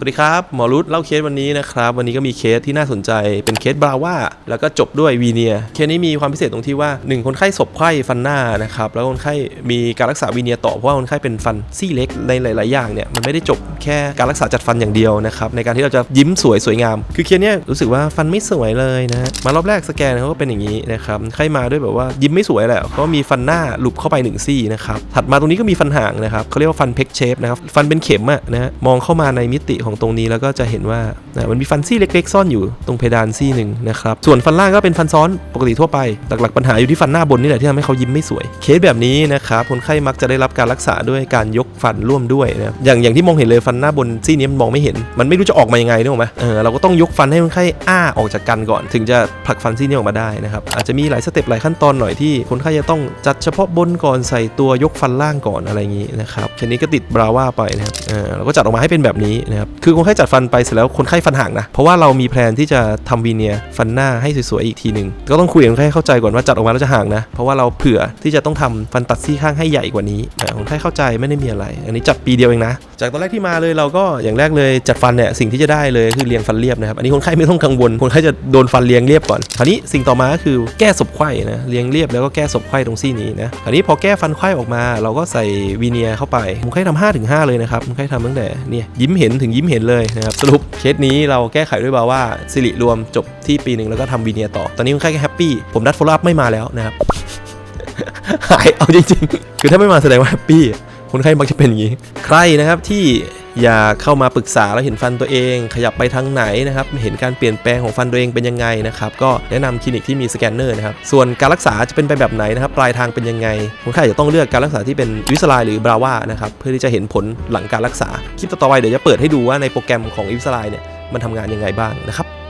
สวัสดีครับ หมอรุดเล่าเคสวันนี้นะครับ วันนี้ก็มีเคสที่น่าสนใจเป็นเคสบราว่า แล้วก็จบด้วยวีเนีย เคสนี้มีความพิเศษตรงที่ว่า 1 คนไข้ศพไข้ฟันหน้านะครับ แล้วคนไข้มีการรักษาวีเนียต่อเพราะว่าคนไข้เป็นฟันซี่เล็กในหลาย ๆ อย่างเนี่ยมันไม่ได้จบแค่การรักษาจัดฟันอย่างเดียวนะครับในการที่เราจะยิ้มสวยสวยงาม คือเคสเนี้ยรู้สึกว่าฟันไม่สวยเลยนะมารอบแรกสแกนเขาก็เป็นอย่างนี้นะครับไข้มาด้วยแบบว่ายิ้มไม่สวยแหละเพราะมีฟันหน้าหลุบเข้าไปหนึ่งซี่นะครับถัดมาตรงนี้ก็มีฟันห่างนะครับเขาเรียกว่าฟันเพกเชฟนะครับฟันเป็นเข็มอะนะฮะมองเข้ามาในมิติของตรงนี้แล้วก็จะเห็นว่านะมันมีฟันซี่เล็ก ๆ ซ่อนอยู่ตรงเพดานซี่หนึ่งนะครับ ส่วนฟันล่างก็เป็นฟันซ้อนปกติทั่วไป หลักๆปัญหาอยู่ที่ฟันหน้าบนนี่แหละที่ทำให้เขายิ้มไม่สวย เคสแบบนี้นะครับคนไข้มักจะได้รับการรักษาด้วยการยกฟันร่วมด้วยนะครับอย่างอย่างที่มองเห็นเลยฟันหน้าบนซี่นี้มันมองไม่เห็น มันไม่รู้จะออกมายังไงนึกออกไหมเออเราก็ต้องยกฟันให้คนไข้อ้าออกจากกันก่อน ถึงจะผลักฟันซี่นี้ออกมาได้นะครับอาจจะมีหลายสเต็ปหลายขั้นตอนหน่อยที่คนไข้จะต้องจัดเฉพาะบนก่อนใส่ตัวยกฟันล่างก่อนอะไรอย่างนี้นะครับเคสนี้ก็ติดบราว่าไปนะครับเออเราก็จัดออกมาให้เป็นแบบนี้นะครับคือคนไข้จัดฟันไปเสร็จแล้วคนไข้ฟันห่างนะ เพราะว่าเรามีแพลนที่จะทำวีเนียฟันหน้าให้สวยๆอีกทีหนึ่งก็ต้องคุยกับคนไข้เข้าใจก่อนว่าจัดออกมาแล้วจะห่างนะ เพราะว่าเราเผื่อที่จะต้องทำฟันตัดซี่ข้างให้ใหญ่กว่านี้อ่คนไข้เข้าใจไม่ได้มีอะไร อันนี้จัดปีเดียวเองนะ จากตอนแรกที่มาเลยเราก็อย่างแรกเลยจัดฟันเนี่ยสิ่งที่จะได้เลยคือเรียงฟันเรียบนะครับอันนี้คนไข้ไม่ต้องกังวลคนไข้จะโดนฟันเรียงเรียบก่อนคราวนี้สิ่งต่อมาก็คือแก้ศพไข้นะเรียงเรียบแล้วก็แก้ศพไข้ตรงซี่นี้นะคราวนี้พอแก้ฟันไข้ออกมา เราก็ใส่วีเนียร์เข้าไปคนไข้ทำห้าถึงห้าเลยนะครับคนไข้ทำตั้งแต่เนี่ยยิ้มเห็นถึงยิ้มเห็นเลยนะครับสรุปเคสนี้เราแก้ไขด้วยบาว่าสิริรวมจบที่ปีหนึ่งแล้วก็ทำวีเนียร์ต่อ ตอนนี้คนไข้ก็แฮปปี้ผมนัด follow up ไม่มาแล้วนะครับหายเอาจริงๆ คือถ้าไม่มาแสดงว่าแฮปปี้ คนไข้มักจะเป็นอย่างนี้ ใครนะครับที่อยากเข้ามาปรึกษาแล้วเห็นฟันตัวเอง ขยับไปทางไหนนะครับเห็นการเปลี่ยนแปลงของฟันตัวเองเป็นยังไงนะครับก็แนะนำคลินิกที่มีสแกนเนอร์นะครับส่วนการรักษาจะเป็นไปแบบไหนนะครับปลายทางเป็นยังไง คนไข้จะต้องเลือกการรักษาที่เป็นวิสไลหรือบราว่านะครับเพื่อที่จะเห็นผลหลังการรักษาคลิปต่อไปเดี๋ยวจะเปิดให้ดูว่าในโปรแกรมของวิสไลเนี่ยมันทำงานยังไงบ้างนะครับ